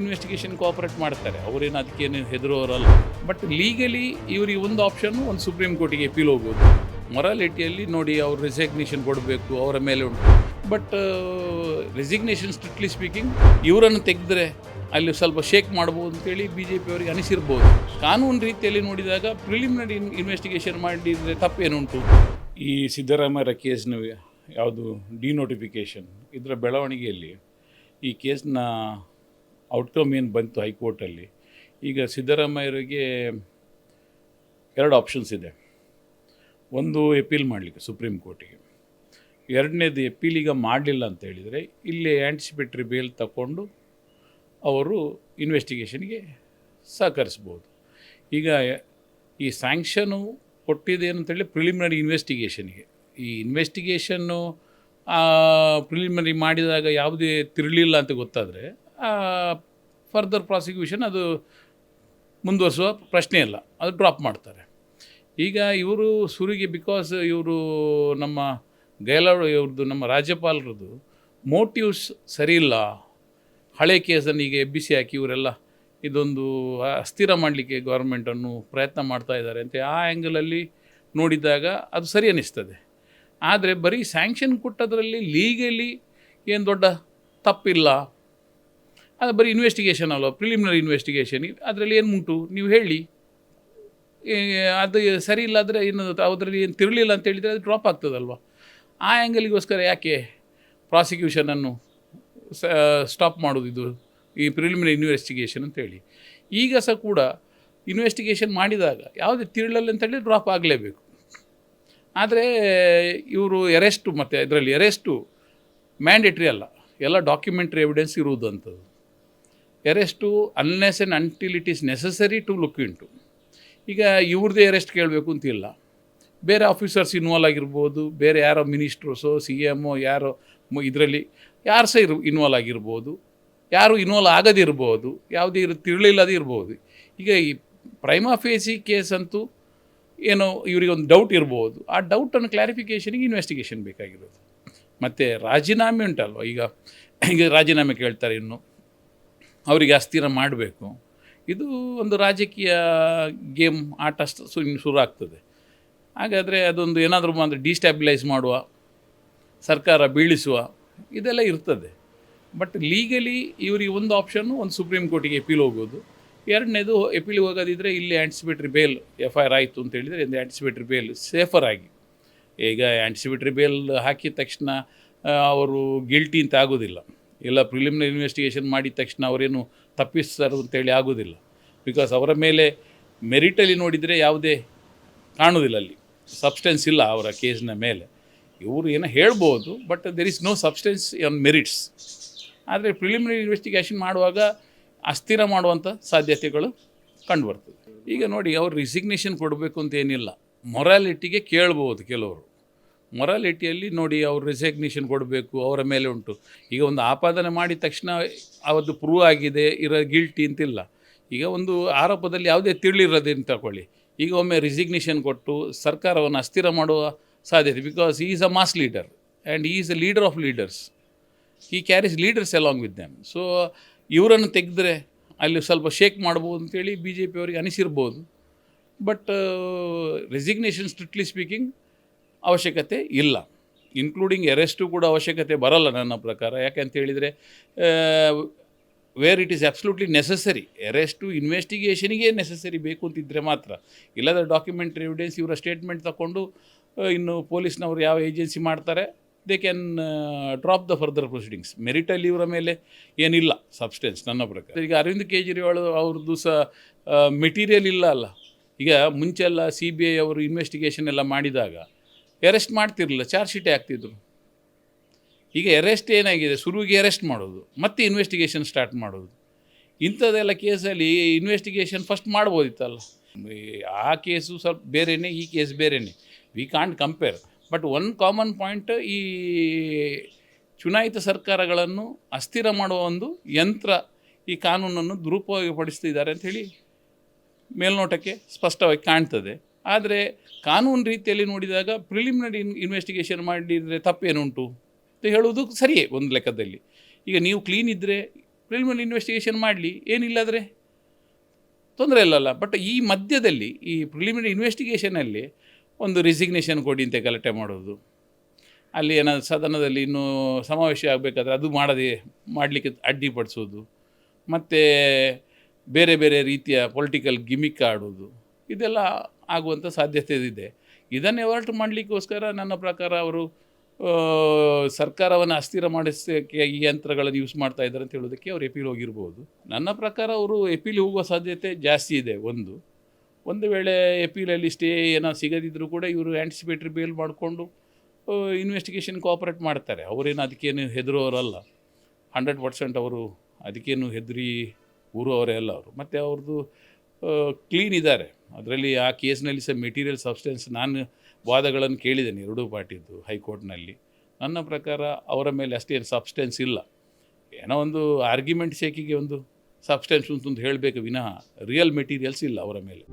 Investigation cooperate ಮಾಡ್ತಾರೆ. ಅವರೇನು ಅದಕ್ಕೇನು ಹೆದರೋರಲ್ಲ ಬಟ್ ಲೀಗಲಿ ಇವರಿಗೆ ಒಂದು ಆಪ್ಷನ್ ಒಂದು ಸುಪ್ರೀಂ ಕೋರ್ಟಿಗೆ ಅಪೀಲ್ ಹೋಗೋದು ಮೊರಾಲಿಟಿಯಲ್ಲಿ ನೋಡಿ ಅವ್ರು ರೆಸಿಗ್ನೇಷನ್ ಕೊಡಬೇಕು, ಅವರ ಮೇಲೆ ಉಂಟು. ಬಟ್ ರೆಸಿಗ್ನೇಷನ್ ಸ್ಟ್ರಿಕ್ಟ್ಲಿ ಸ್ಪೀಕಿಂಗ್ ಇವರನ್ನು ತೆಗೆದ್ರೆ ಅಲ್ಲಿ ಸ್ವಲ್ಪ ಶೇಕ್ ಮಾಡ್ಬೋದು ಅಂತೇಳಿ ಬಿ ಜೆ ಪಿಯವರಿಗೆ ಅನಿಸಿರ್ಬೋದು. ಕಾನೂನು ರೀತಿಯಲ್ಲಿ ನೋಡಿದಾಗ ಪ್ರಿಲಿಮಿನರಿ ಇನ್ವೆಸ್ಟಿಗೇಷನ್ ಮಾಡಿದರೆ ತಪ್ಪೇನುಂಟು? ಈ ಸಿದ್ದರಾಮಯ್ಯರ ಕೇಸ್ನ ಯಾವುದು ಡಿನೋಟಿಫಿಕೇಷನ್ ಇದರ ಬೆಳವಣಿಗೆಯಲ್ಲಿ ಈ ಕೇಸ್ನ ಔಟ್ಕಮ್ ಏನು ಬಂತು ಹೈಕೋರ್ಟಲ್ಲಿ? ಈಗ ಸಿದ್ದರಾಮಯ್ಯರಿಗೆ ಎರಡು ಆಪ್ಷನ್ಸ್ ಇದೆ. ಒಂದು ಎಪೀಲ್ ಮಾಡಲಿಕ್ಕೆ ಸುಪ್ರೀಂ ಕೋರ್ಟಿಗೆ ಎರಡನೇದು ಎಪೀಲ್ ಈಗ ಮಾಡಲಿಲ್ಲ ಅಂತ ಹೇಳಿದರೆ, ಇಲ್ಲಿ ಆ್ಯಂಟಿಸಿಪೇಟ್ರಿ ಬೇಲ್ ತಗೊಂಡು ಅವರು ಇನ್ವೆಸ್ಟಿಗೇಷನ್ಗೆ ಸಹಕರಿಸ್ಬೋದು. ಈಗ ಈ ಸ್ಯಾಂಕ್ಷನು ಕೊಟ್ಟಿದೆ ಅಂತೇಳಿ ಪ್ರಿಲಿಮಿನರಿ ಇನ್ವೆಸ್ಟಿಗೇಷನ್ಗೆ ಈ ಇನ್ವೆಸ್ಟಿಗೇಷನ್ನು ಪ್ರಿಲಿಮಿನರಿ ಮಾಡಿದಾಗ ಯಾವುದೇ ತಿರುಳಿಲ್ಲ ಅಂತ ಗೊತ್ತಾದರೆ ಫರ್ದರ್ ಪ್ರಾಸಿಕ್ಯೂಷನ್ ಅದು ಮುಂದುವರಿಸುವ ಪ್ರಶ್ನೆ ಇಲ್ಲ. ಅದು ಡ್ರಾಪ್ ಮಾಡ್ತಾರೆ. ಈಗ ಇವರು ಸುರಿಗೆ ಬಿಕಾಸ್ ಇವರು ನಮ್ಮ ಗೈಲಾಡ್ ಇವ್ರದ್ದು ನಮ್ಮ ರಾಜ್ಯಪಾಲರದ್ದು ಮೋಟಿವ್ಸ್ ಸರಿಯಿಲ್ಲ ಹಳೆ ಕೇಸನ್ನು ಈಗ ಎಬ್ಬಿಸಿ ಹಾಕಿ ಇವರೆಲ್ಲ ಇದೊಂದು ಅಸ್ಥಿರ ಮಾಡಲಿಕ್ಕೆ ಗೌರ್ಮೆಂಟನ್ನು ಪ್ರಯತ್ನ ಮಾಡ್ತಾ ಇದ್ದಾರೆ ಅಂತ ಆ ಆ್ಯಂಗಲಲ್ಲಿ ನೋಡಿದಾಗ ಅದು ಸರಿ ಅನ್ನಿಸ್ತದೆ ಆದರೆ ಬರೀ ಸ್ಯಾಂಕ್ಷನ್ ಕೊಟ್ಟದರಲ್ಲಿ ಲೀಗಲಿ ಏನು ದೊಡ್ಡ ತಪ್ಪಿಲ್ಲ. ಅದು ಬರೀ ಇನ್ವೆಸ್ಟಿಗೇಷನ್ ಅಲ್ವ ಪ್ರಿಲಿಮಿನರಿ ಇನ್ವೆಸ್ಟಿಗೇಷನ್ ಅದರಲ್ಲಿ ಏನು ಉಂಟು? ನೀವು ಹೇಳಿ. ಅದು ಸರಿ ಇಲ್ಲ ಅಂದರೆ ಇನ್ನು ಅದರಲ್ಲಿ ಏನು ತಿರುಳಿಲ್ಲ ಅಂತ ಹೇಳಿದರೆ ಅದು ಡ್ರಾಪ್ ಆಗ್ತದಲ್ವ? ಆ ಆ್ಯಂಗಲಿಗೋಸ್ಕರ ಯಾಕೆ ಪ್ರಾಸಿಕ್ಯೂಷನನ್ನು ಸ್ಟಾಪ್ ಮಾಡೋದು ಇದು ಈ ಪ್ರಿಲಿಮಿನರಿ ಇನ್ವೆಸ್ಟಿಗೇಷನ್ ಅಂತೇಳಿ ಈಗ ಸಹ ಕೂಡ ಇನ್ವೆಸ್ಟಿಗೇಷನ್ ಮಾಡಿದಾಗ ಯಾವುದೇ ತಿರುಳಲ್ಲ ಅಂತೇಳಿ ಡ್ರಾಪ್ ಆಗಲೇಬೇಕು. ಆದರೆ ಇವರು ಎರೆಸ್ಟು ಮತ್ತು ಇದರಲ್ಲಿ ಎರೆಸ್ಟು ಮ್ಯಾಂಡೇಟ್ರಿ ಅಲ್ಲ. ಎಲ್ಲ ಡಾಕ್ಯುಮೆಂಟ್ರಿ ಎವಿಡೆನ್ಸ್ ಇರುವುದು ಅಂಥದ್ದು arrest unless and until it is necessary to look into ಈಗ ಇವ್ರದ್ದೇ ಎರೆಸ್ಟ್ ಕೇಳಬೇಕು ಅಂತಿಲ್ಲ. ಬೇರೆ ಆಫೀಸರ್ಸ್ ಇನ್ವಾಲ್ವ್ ಆಗಿರ್ಬೋದು, ಬೇರೆ ಯಾರೋ ಮಿನಿಸ್ಟ್ರಸೋ ಸಿ ಎಮ್ಮೋ ಯಾರೋ ಇದರಲ್ಲಿ ಯಾರು ಸಹ ಇರು ಇನ್ವಾಲ್ವ್ ಆಗಿರ್ಬೋದು. ಯಾರು ಇನ್ವಾಲ್ವ್ ಆಗದಿರ್ಬೋದು, ಯಾವುದೇ ಇರು ತಿಳಿಲ್ಲದೇ ಇರ್ಬೋದು. ಈಗ ಈ ಪ್ರೈಮಾ ಫೇಸಿ ಕೇಸ್ ಅಂತೂ ಏನೋ ಇವರಿಗೆ ಒಂದು ಡೌಟ್ ಇರ್ಬೋದು. ಆ ಡೌಟನ್ನು ಕ್ಲಾರಿಫಿಕೇಷನಿಗೆ ಇನ್ವೆಸ್ಟಿಗೇಷನ್ ಬೇಕಾಗಿರೋದು. ಮತ್ತು ರಾಜೀನಾಮೆ ಉಂಟಲ್ವ ಈಗ? ಈಗ ರಾಜೀನಾಮೆ ಕೇಳ್ತಾರೆ ಇನ್ನು. ಅವರಿಗೆ ಅಸ್ಥಿರ ಮಾಡಬೇಕು. ಇದು ಒಂದು ರಾಜಕೀಯ ಗೇಮ್, ಆಟ ಶುರು ಆಗ್ತದೆ. ಹಾಗಾದರೆ ಅದೊಂದು ಏನಾದರೂ ಅಂದರೆ ಡಿಸ್ಟ್ಯಾಬಿಲೈಸ್ ಮಾಡುವ, ಸರ್ಕಾರ ಬೀಳಿಸುವ, ಇದೆಲ್ಲ ಇರ್ತದೆ. ಬಟ್ ಲೀಗಲಿ ಇವರಿಗೆ ಒಂದು ಆಪ್ಷನ್ನು ಒಂದು ಸುಪ್ರೀಂ ಕೋರ್ಟಿಗೆ ಎಪೀಲ್ ಹೋಗೋದು. ಎರಡನೇದು ಎಪೀಲ್ ಹೋಗೋದಿದ್ದರೆ ಇಲ್ಲಿ anticipatory bail F I R ಆಯಿತು ಅಂತ ಹೇಳಿದರೆ ಒಂದು ಆ್ಯಂಟಿಸಿಪೇಟ್ರಿ ಬೇಲ್ ಸೇಫರ್ ಆಗಿ. ಈಗ ಆ್ಯಂಟಿಸಿಪೇಟ್ರಿ ಬೇಲ್ ಹಾಕಿದ ತಕ್ಷಣ ಅವರು ಗಿಲ್ಟಿ ಅಂತ ಆಗೋದಿಲ್ಲ. ಇಲ್ಲ ಪ್ರಿಲಿಮಿನರಿ ಇನ್ವೆಸ್ಟಿಗೇಷನ್ ಮಾಡಿದ ತಕ್ಷಣ ಅವರೇನು ತಪ್ಪಿಸ್ತಾರೆ ಅಂತೇಳಿ ಆಗೋದಿಲ್ಲ. ಬಿಕಾಸ್ ಅವರ ಮೇಲೆ ಮೆರಿಟಲ್ಲಿ ನೋಡಿದರೆ ಯಾವುದೇ ಕಾಣೋದಿಲ್ಲ ಅಲ್ಲಿ. ಸಬ್ಸ್ಟೆನ್ಸ್ ಇಲ್ಲ ಅವರ ಕೇಸ್ನ ಮೇಲೆ. ಇವರು ಏನೋ ಹೇಳ್ಬೋದು but there is no substance on merits ಆದರೆ ಪ್ರಿಲಿಮಿನರಿ ಇನ್ವೆಸ್ಟಿಗೇಷನ್ ಮಾಡುವಾಗ ಅಸ್ಥಿರ ಮಾಡುವಂಥ ಸಾಧ್ಯತೆಗಳು ಕಂಡುಬರ್ತದೆ ಈಗ ನೋಡಿ, ಅವ್ರು ರಿಸಿಗ್ನೇಷನ್ ಕೊಡಬೇಕು ಅಂತ ಏನಿಲ್ಲ. ಮೊರಾಲಿಟಿಗೆ ಕೇಳ್ಬೋದು ಕೆಲವರು. ಮೊರಾಲಿಟಿಯಲ್ಲಿ ನೋಡಿ ಅವ್ರು ರೆಸಿಗ್ನೇಷನ್ ಕೊಡಬೇಕು, ಅವರ ಮೇಲೆ ಉಂಟು. ಈಗ ಒಂದು ಆಪಾದನೆ ಮಾಡಿದ ತಕ್ಷಣ ಅವತ್ತು ಪ್ರೂವ್ ಆಗಿದೆ, ಇರೋ ಗಿಲ್ಟಿ ಅಂತಿಲ್ಲ. ಈಗ ಒಂದು ಆರೋಪದಲ್ಲಿ ಯಾವುದೇ ತಿಳಿರೋದೇನು ತಗೊಳ್ಳಿ ಈಗ ಒಮ್ಮೆ ರಿಸಿಗ್ನೇಷನ್ ಕೊಟ್ಟು ಸರ್ಕಾರವನ್ನು ಅಸ್ಥಿರ ಮಾಡುವ ಸಾಧ್ಯತೆ because is a mass leader and is a leader of leaders he carries leaders along with them so ಇವರನ್ನು ತೆಗೆದ್ರೆ ಅಲ್ಲಿ ಸ್ವಲ್ಪ ಶೇಕ್ ಮಾಡ್ಬೋದು ಅಂತೇಳಿ ಬಿ ಜೆ ಪಿಯವರಿಗೆ ಅನಿಸಿರ್ಬೋದು. ಬಟ್ ರೆಸಿಗ್ನೇಷನ್ ಸ್ಟ್ರಿಕ್ಟ್ಲಿ ಸ್ಪೀಕಿಂಗ್ ಅವಶ್ಯಕತೆ ಇಲ್ಲ. ಇನ್ಕ್ಲೂಡಿಂಗ್ ಅರೆಸ್ಟು ಕೂಡ ಅವಶ್ಯಕತೆ ಬರಲ್ಲ ನನ್ನ ಪ್ರಕಾರ. ಯಾಕೆಂತ ಹೇಳಿದರೆ where it is absolutely necessary arrest ಇನ್ವೆಸ್ಟಿಗೇಷನಿಗೆ necessary ಬೇಕು ಅಂತಿದ್ದರೆ ಮಾತ್ರ. ಇಲ್ಲದ ಡಾಕ್ಯುಮೆಂಟ್ರಿ ಎವಿಡೆನ್ಸ್ ಇವರ ಸ್ಟೇಟ್ಮೆಂಟ್ ತಗೊಂಡು ಇನ್ನು ಪೊಲೀಸ್ನವರು ಯಾವ ಏಜೆನ್ಸಿ ಮಾಡ್ತಾರೆ they can drop the further proceedings ಮೆರಿಟಲ್ಲಿ ಇವರ ಮೇಲೆ ಏನಿಲ್ಲ ಸಬ್ಸ್ಟೆನ್ಸ್ ನನ್ನ ಪ್ರಕಾರ. ಈಗ ಅರವಿಂದ್ ಕೇಜ್ರಿವಾಲ್ ಅವ್ರದ್ದು ಸಹ ಮೆಟೀರಿಯಲ್ ಇಲ್ಲ ಅಲ್ಲ. ಈಗ ಮುಂಚೆಲ್ಲ ಸಿ ಬಿ ಐ ಅವರು ಇನ್ವೆಸ್ಟಿಗೇಷನ್ ಎಲ್ಲ ಮಾಡಿದಾಗ ಅರೆಸ್ಟ್ ಮಾಡ್ತಿರಲಿಲ್ಲ ಚಾರ್ಜ್ ಶೀಟೇ ಆಗ್ತಿದ್ರು ಈಗ ಅರೆಸ್ಟ್ ಏನಾಗಿದೆ? ಶುರುವಿಗೆ ಅರೆಸ್ಟ್ ಮಾಡೋದು, ಮತ್ತೆ ಇನ್ವೆಸ್ಟಿಗೇಷನ್ ಸ್ಟಾರ್ಟ್ ಮಾಡೋದು. ಇಂಥದ್ದೆಲ್ಲ ಕೇಸಲ್ಲಿ ಇನ್ವೆಸ್ಟಿಗೇಷನ್ ಫಸ್ಟ್ ಮಾಡ್ಬೋದಿತ್ತಲ್ಲ. ಆ ಕೇಸು ಸ್ವಲ್ಪ ಬೇರೆಯೇ ಈ ಕೇಸ್ ಬೇರೆಯೇ we can't compare but one common point ಈ ಚುನಾಯಿತ ಸರ್ಕಾರಗಳನ್ನು ಅಸ್ಥಿರ ಮಾಡುವ ಒಂದು ಯಂತ್ರ ಈ ಕಾನೂನನ್ನು ದುರುಪಯೋಗಪಡಿಸ್ತಿದ್ದಾರೆ ಅಂಥೇಳಿ ಮೇಲ್ನೋಟಕ್ಕೆ ಸ್ಪಷ್ಟವಾಗಿ ಕಾಣ್ತದೆ. ಆದರೆ ಕಾನೂನು ರೀತಿಯಲ್ಲಿ ನೋಡಿದಾಗ ಪ್ರಿಲಿಮಿನರಿ ಇನ್ವೆಸ್ಟಿಗೇಷನ್ ಮಾಡಿದರೆ ತಪ್ಪೇನುಂಟು? ಅಂತ ಹೇಳುವುದು ಸರಿಯೇ ಒಂದು ಲೆಕ್ಕದಲ್ಲಿ. ಈಗ ನೀವು ಕ್ಲೀನ್ ಇದ್ದರೆ ಪ್ರಿಲಿಮಿನರಿ ಇನ್ವೆಸ್ಟಿಗೇಷನ್ ಮಾಡಲಿ, ಏನಿಲ್ಲಾದರೆ? ತೊಂದರೆ ಇಲ್ಲಲ್ಲ. ಬಟ್ ಈ ಮಧ್ಯದಲ್ಲಿ, ಈ ಪ್ರಿಲಿಮಿನರಿ ಇನ್ವೆಸ್ಟಿಗೇಷನಲ್ಲಿ ಒಂದು ರಿಸಿಗ್ನೇಷನ್ ಕೊಡಿ ಅಂತ ಗಲಾಟೆ ಮಾಡೋದು. ಅಲ್ಲಿ ಏನಾದ್ರು ಸದನದಲ್ಲಿ ಇನ್ನೂ ಸಮಾವೇಶ ಆಗಬೇಕಾದ್ರೆ ಅದು ಮಾಡದೆ, ಮಾಡಲಿಕ್ಕೆ ಅಡ್ಡಿಪಡಿಸೋದು ಮತ್ತು ಬೇರೆ ಬೇರೆ ರೀತಿಯ ಪೊಲಿಟಿಕಲ್ ಗಿಮಿಕ್ ಆಡೋದು. ಇದೆಲ್ಲ ಆಗುವಂಥ ಸಾಧ್ಯತೆ ಇದೆ ಇದನ್ನು ಎವರ್ಟ್ ಮಾಡಲಿಕ್ಕೋಸ್ಕರ ನನ್ನ ಪ್ರಕಾರ ಅವರು ಸರ್ಕಾರವನ್ನು ಅಸ್ಥಿರ ಮಾಡಿಸೋಕ್ಕೆ ಈ ಯಂತ್ರಗಳನ್ನು ಯೂಸ್ ಮಾಡ್ತಾ ಇದ್ದಾರೆ ಅಂತ ಹೇಳೋದಕ್ಕೆ ಅವರು ಎಪಿಲ್ ಹೋಗಿರ್ಬೋದು. ನನ್ನ ಪ್ರಕಾರ ಅವರು ಎಪೀಲ್ ಹೋಗುವ ಸಾಧ್ಯತೆ ಜಾಸ್ತಿ ಇದೆ ಒಂದು. ಒಂದು ವೇಳೆ ಎಪೀಲಲ್ಲಿ ಸ್ಟೇ ಏನೋ ಸಿಗದಿದ್ದರೂ ಕೂಡ ಇವರು ಆ್ಯಂಟಿಸಿಪೇಟ್ರಿ ಬೇಲ್ ಮಾಡಿಕೊಂಡು ಇನ್ವೆಸ್ಟಿಗೇಷನ್ ಕೋಆಪ್ರೇಟ್ ಮಾಡ್ತಾರೆ. ಅವರೇನು ಅದಕ್ಕೇನು ಹೆದರೋರಲ್ಲ. ಹಂಡ್ರೆಡ್ ಪರ್ಸೆಂಟ್ ಅವರು ಅದಕ್ಕೇನು ಹೆದರಿ ಊರು ಅವರೇ ಅಲ್ಲ ಅವರು. ಮತ್ತು ಅವ್ರದ್ದು ಕ್ಲೀನ್ ಇದ್ದಾರೆ. ಅದರಲ್ಲಿ ಆ ಕೇಸ್ನಲ್ಲಿ ಸಹ ಮೆಟೀರಿಯಲ್ ಸಬ್ಸ್ಟೆನ್ಸ್ ನಾನು ವಾದಗಳನ್ನು ಕೇಳಿದ್ದೇನೆ ಎರಡೂ ಪಾರ್ಟಿದ್ದು ಹೈಕೋರ್ಟ್ನಲ್ಲಿ. ನನ್ನ ಪ್ರಕಾರ ಅವರ ಮೇಲೆ ಅಷ್ಟೇನು ಸಬ್ಸ್ಟೆನ್ಸ್ ಇಲ್ಲ. ಏನೋ ಒಂದು ಆರ್ಗ್ಯುಮೆಂಟ್ ಶೇಕಿಗೆ ಒಂದು ಸಬ್ಸ್ಟೆನ್ಸ್ ಅಂತ ಹೇಳಬೇಕು ವಿನಃ ರಿಯಲ್ ಮೆಟೀರಿಯಲ್ಸ್ ಇಲ್ಲ ಅವರ ಮೇಲೆ.